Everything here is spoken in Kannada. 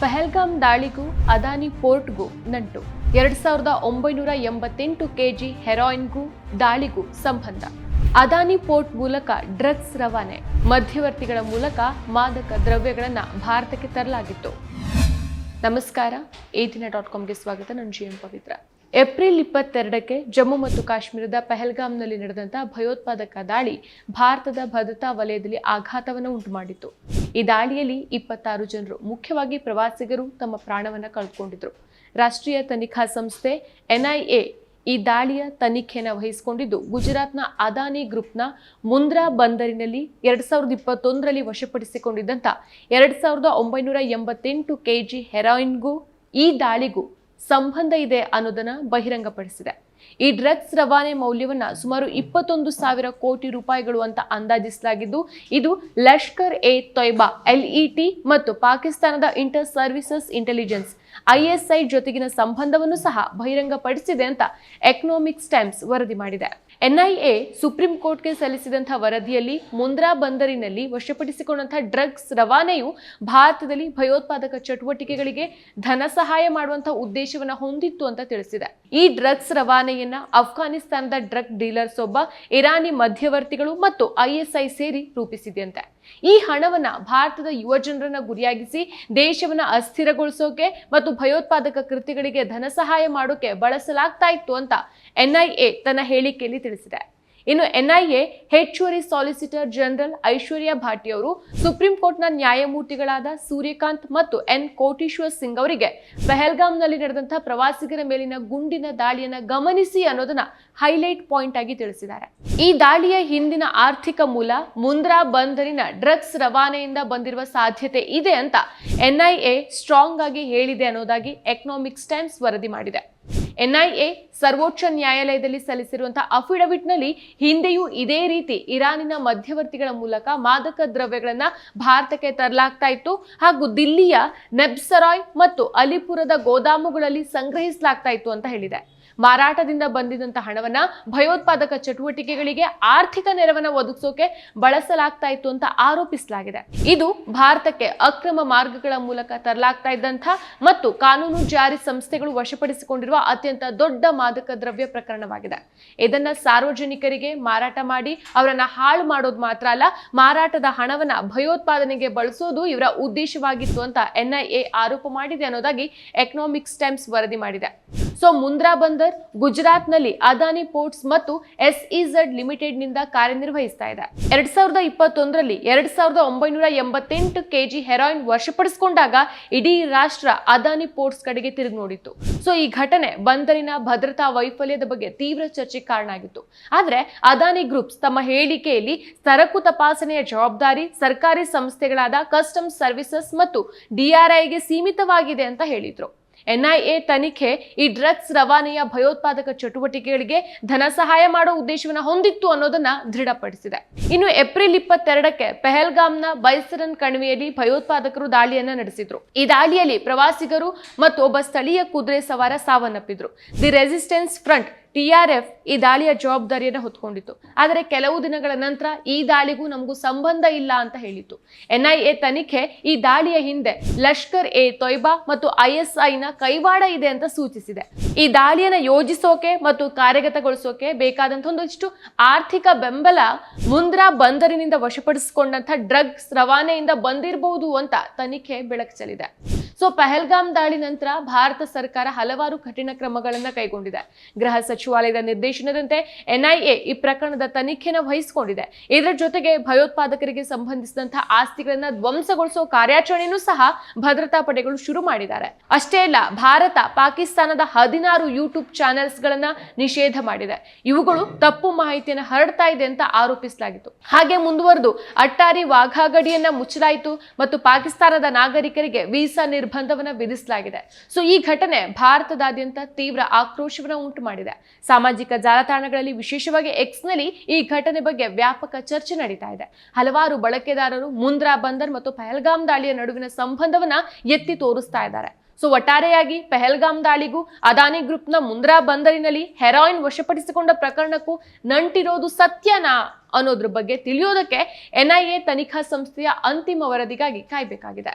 ಪಹಲ್ಗಾಮ್ ದಾಳಿಗೂ ಅದಾನಿ ಪೋರ್ಟ್ಗೂ ನಂಟು. ಎರಡ್ ಸಾವಿರದ ಒಂಬೈನೂರ ಎಂಬತ್ತೆಂಟು ಕೆಜಿ ಹೆರಾಯಿನ್ಗೂ ದಾಳಿಗೂ ಸಂಬಂಧ. ಅದಾನಿ ಪೋರ್ಟ್ ಮೂಲಕ ಡ್ರಗ್ಸ್ ರವಾನೆ. ಮಧ್ಯವರ್ತಿಗಳ ಮೂಲಕ ಮಾದಕ ದ್ರವ್ಯಗಳನ್ನು ಭಾರತಕ್ಕೆ ತರಲಾಗಿತ್ತು. ನಮಸ್ಕಾರ. ಏದಿನ ದಿನ ಡಾಟ್ ಕಾಮ್ಗೆ ಸ್ವಾಗತ. ನಾನು ಜಿ ಎಂ ಪವಿತ್ರ. ಏಪ್ರಿಲ್ ಇಪ್ಪತ್ತೆರಡಕ್ಕೆ ಜಮ್ಮು ಮತ್ತು ಕಾಶ್ಮೀರದ ಪೆಹಲ್ಗಾಮ್ನಲ್ಲಿ ನಡೆದಂತಹ ಭಯೋತ್ಪಾದಕ ದಾಳಿ ಭಾರತದ ಭದ್ರತಾ ವಲಯದಲ್ಲಿ ಆಘಾತವನ್ನು ಉಂಟು ಮಾಡಿತ್ತು ಈ ದಾಳಿಯಲ್ಲಿ ಇಪ್ಪತ್ತಾರು ಜನರು ಮುಖ್ಯವಾಗಿ ಪ್ರವಾಸಿಗರು ತಮ್ಮ ಪ್ರಾಣವನ್ನು ಕಳೆದುಕೊಂಡಿದ್ರು ರಾಷ್ಟ್ರೀಯ ತನಿಖಾ ಸಂಸ್ಥೆ ಎನ್ಐಎ ಈ ದಾಳಿಯ ತನಿಖೆಯನ್ನು ವಹಿಸಿಕೊಂಡಿದ್ದು, ಗುಜರಾತ್ನ ಅದಾನಿ ಗ್ರೂಪ್ನ ಮುಂದ್ರಾ ಬಂದರಿನಲ್ಲಿ ಎರಡ್ ಸಾವಿರದ ಇಪ್ಪತ್ತೊಂದರಲ್ಲಿ ವಶಪಡಿಸಿಕೊಂಡಿದ್ದಂಥ ಎರಡ್ ಸಾವಿರದ ಒಂಬೈನೂರ ಎಂಬತ್ತೆಂಟು ಕೆಜಿ ಹೆರಾಯಿನ್ಗೂ ಈ ದಾಳಿಗೂ ಸಂಬಂಧ ಇದೆ ಅನ್ನೋದನ್ನ ಬಹಿರಂಗಪಡಿಸಿದೆ. ಈ ಡ್ರಗ್ಸ್ ರವಾನೆ ಮೌಲ್ಯವನ್ನ ಸುಮಾರು ಇಪ್ಪತ್ತೊಂದು ಸಾವಿರ ಕೋಟಿ ರೂಪಾಯಿಗಳು ಅಂತ ಅಂದಾಜಿಸಲಾಗಿದ್ದು, ಇದು ಲಷ್ಕರ್ ಎ ತೊಯ್ಬಾ ಎಲ್ಇಟಿ ಮತ್ತು ಪಾಕಿಸ್ತಾನದ ಇಂಟರ್ ಸರ್ವಿಸಸ್ ಇಂಟೆಲಿಜೆನ್ಸ್ ಐಎಸ್ಐ ಜೊತೆಗಿನ ಸಂಬಂಧವನ್ನು ಸಹ ಬಹಿರಂಗಪಡಿಸಿದೆ ಅಂತ ಎಕನಾಮಿಕ್ಸ್ ಟೈಮ್ಸ್ ವರದಿ ಮಾಡಿದೆ. ಎನ್ಐಎ ಸುಪ್ರೀಂ ಕೋರ್ಟ್ಗೆ ಸಲ್ಲಿಸಿದಂತಹ ವರದಿಯಲ್ಲಿ ಮುಂದ್ರಾ ಬಂದರಿನಲ್ಲಿ ವಶಪಡಿಸಿಕೊಂಡಂತಹ ಡ್ರಗ್ಸ್ ರವಾನೆಯು ಭಾರತದಲ್ಲಿ ಭಯೋತ್ಪಾದಕ ಚಟುವಟಿಕೆಗಳಿಗೆ ಧನ ಸಹಾಯ ಮಾಡುವಂತಹ ಉದ್ದೇಶವನ್ನ ಹೊಂದಿತ್ತು ಅಂತ ತಿಳಿಸಿದೆ. ಈ ಡ್ರಗ್ಸ್ ರವಾನೆಯನ್ನ ಅಫ್ಘಾನಿಸ್ತಾನದ ಡ್ರಗ್ ಡೀಲರ್ಸ್ ಒಬ್ಬ ಇರಾನಿ ಮಧ್ಯವರ್ತಿಗಳು ಮತ್ತು ಐಎಸ್ಐ ಸೇರಿ ರೂಪಿಸಿದೆಯಂತೆ. ಈ ಹಣವನ್ನ ಭಾರತದ ಯುವ ಜನರನ್ನ ಗುರಿಯಾಗಿಸಿ ದೇಶವನ್ನ ಅಸ್ಥಿರಗೊಳಿಸೋಕೆ ಮತ್ತು ಭಯೋತ್ಪಾದಕ ಕೃತಿಗಳಿಗೆ ಧನ ಸಹಾಯ ಮಾಡೋಕೆ ಬಳಸಲಾಗ್ತಾ ಇತ್ತು ಅಂತ ಎನ್ಐಎ ತನ್ನ ಹೇಳಿಕೆಯಲ್ಲಿ ತಿಳಿಸಿದೆ. ಇನ್ನು ಎನ್ಐಎ ಹೆಚ್ಚುವರಿ ಸಾಲಿಸಿಟರ್ ಜನರಲ್ ಐಶ್ವರ್ಯ ಭಾಟಿ ಅವರು ಸುಪ್ರೀಂ ಕೋರ್ಟ್ನ ನ್ಯಾಯಮೂರ್ತಿಗಳಾದ ಸೂರ್ಯಕಾಂತ್ ಮತ್ತು ಎನ್ ಕೋಟೀಶ್ವರ್ ಸಿಂಗ್ ಅವರಿಗೆ ಪೆಹಲ್ಗಾಮ್ನಲ್ಲಿ ನಡೆದಂತಹ ಪ್ರವಾಸಿಗರ ಮೇಲಿನ ಗುಂಡಿನ ದಾಳಿಯನ್ನ ಗಮನಿಸಿ ಅನ್ನೋದನ್ನ ಹೈಲೈಟ್ ಪಾಯಿಂಟ್ ಆಗಿ ತಿಳಿಸಿದ್ದಾರೆ. ಈ ದಾಳಿಯ ಹಿಂದಿನ ಆರ್ಥಿಕ ಮೂಲ ಮುಂದ್ರಾ ಬಂದರಿನ ಡ್ರಗ್ಸ್ ರವಾನೆಯಿಂದ ಬಂದಿರುವ ಸಾಧ್ಯತೆ ಇದೆ ಅಂತ ಎನ್ಐಎ ಸ್ಟ್ರಾಂಗ್ ಆಗಿ ಹೇಳಿದೆ ಅನ್ನೋದಾಗಿ ಎಕನಾಮಿಕ್ಸ್ ಟೈಮ್ಸ್ ವರದಿ ಮಾಡಿದೆ. ಎನ್ಐಎ ಸರ್ವೋಚ್ಚ ನ್ಯಾಯಾಲಯದಲ್ಲಿ ಸಲ್ಲಿಸಿರುವಂತಹ ಅಫಿಡವಿಟ್ನಲ್ಲಿ ಹಿಂದೆಯೂ ಇದೇ ರೀತಿ ಇರಾನಿನ ಮಧ್ಯವರ್ತಿಗಳ ಮೂಲಕ ಮಾದಕ ದ್ರವ್ಯಗಳನ್ನ ಭಾರತಕ್ಕೆ ತರಲಾಗ್ತಾ ಇತ್ತು. ಹಾಗೂ ದಿಲ್ಲಿಯ ನೆಬ್ಸರಾಯ್ ಮತ್ತು ಅಲಿಪುರದ ಗೋದಾಮುಗಳಲ್ಲಿ ಸಂಗ್ರಹಿಸಲಾಗ್ತಾ ಇತ್ತು ಅಂತ ಹೇಳಿದೆ. ಮಾರಾಟದಿಂದ ಬಂದಿದಂತ ಹಣವನ್ನ ಭಯೋತ್ಪಾದಕ ಚಟುವಟಿಕೆಗಳಿಗೆ ಆರ್ಥಿಕ ನೆರವನ್ನ ಒದಗಿಸೋಕೆ ಬಳಸಲಾಗ್ತಾ ಇತ್ತು ಅಂತ ಆರೋಪಿಸಲಾಗಿದೆ. ಇದು ಭಾರತಕ್ಕೆ ಅಕ್ರಮ ಮಾರ್ಗಗಳ ಮೂಲಕ ತರಲಾಗ್ತಾ ಇದ್ದಂಥ ಮತ್ತು ಕಾನೂನು ಜಾರಿ ಸಂಸ್ಥೆಗಳು ವಶಪಡಿಸಿಕೊಂಡಿರುವ ಅತ್ಯಂತ ದೊಡ್ಡ ಮಾದಕ ದ್ರವ್ಯ ಪ್ರಕರಣವಾಗಿದೆ. ಇದನ್ನ ಸಾರ್ವಜನಿಕರಿಗೆ ಮಾರಾಟ ಮಾಡಿ ಅವರನ್ನ ಹಾಳು ಮಾಡೋದು ಮಾತ್ರ ಅಲ್ಲ, ಮಾರಾಟದ ಹಣವನ್ನ ಭಯೋತ್ಪಾದನೆಗೆ ಬಳಸೋದು ಇವರ ಉದ್ದೇಶವಾಗಿತ್ತು ಅಂತ ಎನ್ಐಎ ಆರೋಪ ಮಾಡಿದೆ ಅನ್ನೋದಾಗಿ ಎಕನಾಮಿಕ್ಸ್ ಟೈಮ್ಸ್ ವರದಿ ಮಾಡಿದೆ. ಸೊ ಮುಂದ್ರಾ ಬಂದರ್ ಗುಜರಾತ್ನಲ್ಲಿ ಅದಾನಿ ಪೋರ್ಟ್ಸ್ ಮತ್ತು ಎಸ್ಇಝಡ್ ಲಿಮಿಟೆಡ್ನಿಂದ ಕಾರ್ಯನಿರ್ವಹಿಸ್ತಾ ಇದೆ. ಎರಡ್ ಸಾವಿರದ ಇಪ್ಪತ್ತೊಂದರಲ್ಲಿ ಎರಡ್ ಸಾವಿರದ ಒಂಬೈನೂರ ಎಂಬತ್ತೆಂಟು ಕೆಜಿ ಹೆರಾಯಿನ್ ವಶಪಡಿಸಿಕೊಂಡಾಗ ಇಡೀ ರಾಷ್ಟ್ರ ಅದಾನಿ ಪೋರ್ಟ್ಸ್ ಕಡೆಗೆ ತಿರುಗಿ ನೋಡಿತ್ತು. ಸೊ ಈ ಘಟನೆ ಬಂದರಿನ ಭದ್ರತಾ ವೈಫಲ್ಯದ ಬಗ್ಗೆ ತೀವ್ರ ಚರ್ಚೆಗೆ ಕಾರಣ ಆಗಿತ್ತು ಆದರೆ ಅದಾನಿ ಗ್ರೂಪ್ಸ್ ತಮ್ಮ ಹೇಳಿಕೆಯಲ್ಲಿ ಸರಕು ತಪಾಸಣೆಯ ಜವಾಬ್ದಾರಿ ಸರ್ಕಾರಿ ಸಂಸ್ಥೆಗಳಾದ ಕಸ್ಟಮ್ಸ್ ಸರ್ವಿಸಸ್ ಮತ್ತು ಡಿಆರ್ಐಗೆ ಸೀಮಿತವಾಗಿದೆ ಅಂತ ಹೇಳಿದ್ರು. ಎನ್ಐಎ ತನಿಖೆ, ಈ ಡ್ರಗ್ಸ್ ರವಾನೆಯ ಭಯೋತ್ಪಾದಕ ಚಟುವಟಿಕೆಗಳಿಗೆ ಧನ ಸಹಾಯ ಮಾಡೋ ಉದ್ದೇಶವನ್ನ ಹೊಂದಿತ್ತು ಅನ್ನೋದನ್ನ ದೃಢಪಡಿಸಿದೆ. ಇನ್ನು ಏಪ್ರಿಲ್ ಇಪ್ಪತ್ತೆರಡಕ್ಕೆ ಪೆಹಲ್ಗಾಮ್ನ ಬೈಸರನ್ ಕಣಿವೆಯಲ್ಲಿ ಭಯೋತ್ಪಾದಕರು ದಾಳಿಯನ್ನ ನಡೆಸಿದ್ರು. ಈ ದಾಳಿಯಲ್ಲಿ ಪ್ರವಾಸಿಗರು ಮತ್ತು ಒಬ್ಬ ಸ್ಥಳೀಯ ಕುದುರೆ ಸವಾರ ಸಾವನ್ನಪ್ಪಿದ್ರು. ದಿ ರೆಸಿಸ್ಟೆನ್ಸ್ ಫ್ರಂಟ್ ಟಿಆರ್ಎಫ್ ಈ ದಾಳಿಯ ಜವಾಬ್ದಾರಿಯನ್ನು ಹೊತ್ಕೊಂಡಿತ್ತು. ಆದರೆ ಕೆಲವು ದಿನಗಳ ನಂತರ ಈ ದಾಳಿಗೂ ನಮಗೂ ಸಂಬಂಧ ಇಲ್ಲ ಅಂತ ಹೇಳಿತ್ತು. ಎನ್ಐಎ ತನಿಖೆ ಈ ದಾಳಿಯ ಹಿಂದೆ ಲಷ್ಕರ್ ಎ ತೊಯ್ಬಾ ಮತ್ತು ಐಎಸ್ಐನ ಕೈವಾಡ ಇದೆ ಅಂತ ಸೂಚಿಸಿದೆ. ಈ ದಾಳಿಯನ್ನು ಯೋಜಿಸೋಕೆ ಮತ್ತು ಕಾರ್ಯಗತಗೊಳಿಸೋಕೆ ಬೇಕಾದಂಥ ಒಂದಿಷ್ಟು ಆರ್ಥಿಕ ಬೆಂಬಲ ಮುಂದ್ರಾ ಬಂದರಿನಿಂದ ವಶಪಡಿಸಿಕೊಂಡಂತ ಡ್ರಗ್ಸ್ ರವಾನೆಯಿಂದ ಬಂದಿರಬಹುದು ಅಂತ ತನಿಖೆ ಬೆಳಕು ಸೊ ಪಹಲ್ಗಾಮ್ ದಾಳಿ ನಂತರ ಭಾರತ ಸರ್ಕಾರ ಹಲವಾರು ಕಠಿಣ ಕ್ರಮಗಳನ್ನು ಕೈಗೊಂಡಿದೆ. ಗೃಹ ಸಚಿವಾಲಯದ ನಿರ್ದೇಶನದಂತೆ ಎನ್ಐಎ ಈ ಪ್ರಕರಣದ ತನಿಖೆನ ವಹಿಸಿಕೊಂಡಿದೆ. ಇದರ ಜೊತೆಗೆ ಭಯೋತ್ಪಾದಕರಿಗೆ ಸಂಬಂಧಿಸಿದಂತಹ ಆಸ್ತಿಗಳನ್ನ ಧ್ವಂಸಗೊಳಿಸುವ ಕಾರ್ಯಾಚರಣೆಯನ್ನು ಸಹ ಭದ್ರತಾ ಪಡೆಗಳು ಶುರು ಮಾಡಿದ್ದಾರೆ. ಅಷ್ಟೇ ಅಲ್ಲ, ಭಾರತ ಪಾಕಿಸ್ತಾನದ ಹದಿನಾರು ಯೂಟ್ಯೂಬ್ ಚಾನೆಲ್ಸ್ ಗಳನ್ನ ನಿಷೇಧ ಮಾಡಿದೆ. ಇವುಗಳು ತಪ್ಪು ಮಾಹಿತಿಯನ್ನು ಹರಡ್ತಾ ಇದೆ ಅಂತ ಆರೋಪಿಸಲಾಗಿತ್ತು. ಹಾಗೆ ಮುಂದುವರೆದು ಅಟ್ಟಾರಿ ವಾಘಾ ಗಡಿಯನ್ನ ಮುಚ್ಚಲಾಯಿತು ಮತ್ತು ಪಾಕಿಸ್ತಾನದ ನಾಗರಿಕರಿಗೆ ವೀಸಾ ನಿರ್ಬಂಧವನ್ನ ವಿಧಿಸಲಾಗಿದೆ. ಸೊ ಈ ಘಟನೆ ಭಾರತದಾದ್ಯಂತ ತೀವ್ರ ಆಕ್ರೋಶವನ್ನು ಉಂಟು ಮಾಡಿದೆ ಸಾಮಾಜಿಕ ಜಾಲತಾಣಗಳಲ್ಲಿ ವಿಶೇಷವಾಗಿ ಎಕ್ಸ್ನಲ್ಲಿ ಈ ಘಟನೆ ಬಗ್ಗೆ ವ್ಯಾಪಕ ಚರ್ಚೆ ನಡೀತಾ ಇದೆ. ಹಲವಾರು ಬಳಕೆದಾರರು ಮುಂದ್ರಾ ಬಂದರ್ ಮತ್ತು ಪಹಲ್ಗಾಮ್ ದಾಳಿಯ ನಡುವಿನ ಸಂಬಂಧವನ್ನ ಎತ್ತಿ ತೋರಿಸ್ತಾ ಇದ್ದಾರೆ. ಸೊ ಒಟ್ಟಾರೆಯಾಗಿ ಪೆಹಲ್ಗಾಮ್ ದಾಳಿಗೂ ಅದಾನಿ ಗ್ರೂಪ್ನ ಮುಂದ್ರಾ ಬಂದರಿನಲ್ಲಿ ಹೆರಾಯಿನ್ ವಶಪಡಿಸಿಕೊಂಡ ಪ್ರಕರಣಕ್ಕೂ ನಂಟಿರೋದು ಸತ್ಯನಾ ಅನ್ನೋದ್ರ ಬಗ್ಗೆ ತಿಳಿಯೋದಕ್ಕೆ ಎನ್ಐಎ ತನಿಖಾ ಸಂಸ್ಥೆಯ ಅಂತಿಮ ವರದಿಗಾಗಿ ಕಾಯ್ಬೇಕಾಗಿದೆ.